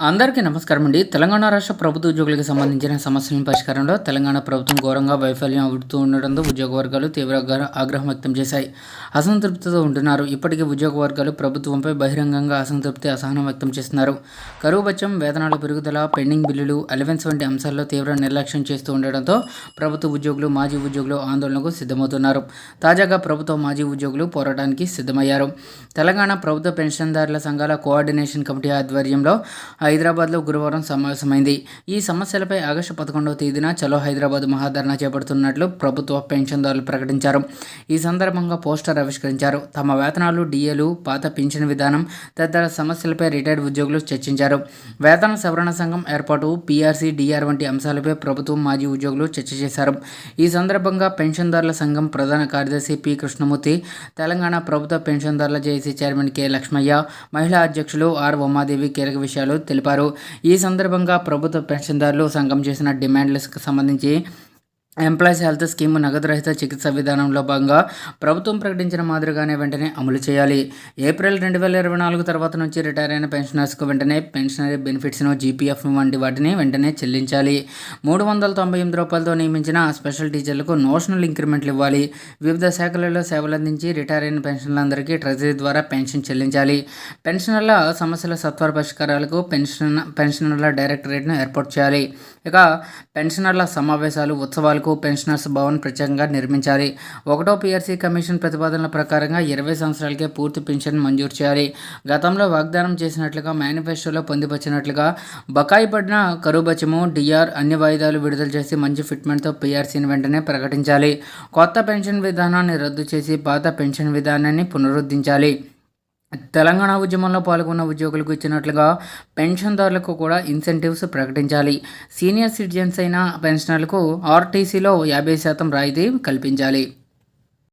అందరికీ నమస్కారం అండి. తెలంగాణ రాష్ట్ర ప్రభుత్వ ఉద్యోగులకు సంబంధించిన సమస్యల పరిష్కారంలో తెలంగాణ ప్రభుత్వం ఘోరంగా వైఫల్యం అవుతూ ఉండడంతో ఉద్యోగ వర్గాలు తీవ్ర ఆగ్రహం వ్యక్తం చేశాయి. అసంతృప్తితో ఉంటున్నారు. ఇప్పటికే ఉద్యోగ వర్గాలు ప్రభుత్వంపై బహిరంగంగా అసంతృప్తి అసహనం వ్యక్తం చేస్తున్నారు. కరువు బచ్చం వేతనాల పెరుగుదల పెండింగ్ బిల్లులు అలవెన్స్ వంటి అంశాల్లో తీవ్ర నిర్లక్ష్యం చేస్తూ ఉండడంతో ప్రభుత్వ ఉద్యోగులు మాజీ ఉద్యోగులు ఆందోళనకు సిద్ధమవుతున్నారు. తాజాగా ప్రభుత్వ మాజీ ఉద్యోగులు పోరాటానికి సిద్ధమయ్యారు. తెలంగాణ ప్రభుత్వ పెన్షన్దారుల సంఘాల కోఆర్డినేషన్ కమిటీ ఆధ్వర్యంలో హైదరాబాద్లో గురువారం సమావేశమైంది. ఈ సమస్యలపై ఆగస్టు పదకొండవ తేదీన చలో హైదరాబాద్ మహాధర్నా చేపడుతున్నట్లు ప్రభుత్వ పెన్షన్దారులు ప్రకటించారు. ఈ సందర్భంగా పోస్టర్ ఆవిష్కరించారు. తమ వేతనాలు డిఏలు పాత పింఛన్ విధానం తదితర సమస్యలపై రిటైర్డ్ ఉద్యోగులు చర్చించారు. వేతన సవరణ సంఘం ఏర్పాటు పీఆర్సీ డిఆర్ వంటి అంశాలపై ప్రభుత్వం మాజీ ఉద్యోగులు చర్చ చేశారు. ఈ సందర్భంగా పెన్షన్దారుల సంఘం ప్రధాన కార్యదర్శి పి. కృష్ణమూర్తి తెలంగాణ ప్రభుత్వ పెన్షన్దారుల జేఏసీ చైర్మన్ కె. లక్ష్మయ్య మహిళా అధ్యక్షులు ఆర్. ఉమాదేవి కీలక విషయాలు తెలిపారు ఈ సందర్భంగా ప్రభుత్వ పెన్షన్దారులు సంఘం చేసిన డిమాండ్లకు సంబంధించి ఎంప్లాయీస్ హెల్త్ స్కీమ్ నగదు రహిత చికిత్స విధానంలో భాగంగా ప్రభుత్వం ప్రకటించిన మాదిరిగానే వెంటనే అమలు చేయాలి. ఏప్రిల్ రెండు వేల ఇరవై నాలుగు తర్వాత నుంచి రిటైర్ అయిన పెన్షనర్స్కు వెంటనే పెన్షనరీ బెనిఫిట్స్ను జీపీఎఫ్ వంటి వాటిని వెంటనే చెల్లించాలి. మూడు వందల తొంభై ఎనిమిది రూపాయలతో నియమించిన స్పెషల్ టీచర్లకు నోషనల్ ఇంక్రిమెంట్లు ఇవ్వాలి. వివిధ శాఖలలో సేవలందించి రిటైర్ అయిన పెన్షన్లందరికీ ట్రెజరీ ద్వారా పెన్షన్ చెల్లించాలి. పెన్షనర్ల సమస్యల సత్వర పరిష్కారాలకు పెన్షన్ పెన్షనర్ల డైరెక్టరేట్ను ఏర్పాటు చేయాలి. ఇక పెన్షనర్ల సమావేశాలు ఉత్సవాలకు పెన్షనర్స్ భవన్ ప్రత్యేకంగా నిర్మించాలి ఒకటో పిఆర్సీ కమిషన్ ప్రతిపాదనల ప్రకారంగా ఇరవై సంవత్సరాలకే పూర్తి పెన్షన్ మంజూరు చేయాలి. గతంలో వాగ్దానం చేసినట్లుగా మేనిఫెస్టోలో పొందిపచ్చినట్లుగా బకాయి పడిన కరుబచము డిఆర్ అన్ని వాయిదాలు విడుదల చేసి మంచి ఫిట్మెంట్తో పిఆర్సీని వెంటనే ప్రకటించాలి. కొత్త పెన్షన్ విధానాన్ని రద్దు చేసి పాత పెన్షన్ విధానాన్ని పునరుద్ధరించాలి. తెలంగాణ ఉద్యమంలో పాల్గొన్న ఉద్యోగులకు ఇచ్చినట్లుగా పెన్షన్దారులకు కూడా ఇన్సెంటివ్స్ ప్రకటించాలి. సీనియర్ సిటిజన్స్ అయిన పెన్షనర్లకు ఆర్టీసీలో యాభై శాతం రాయితీ కల్పించాలి.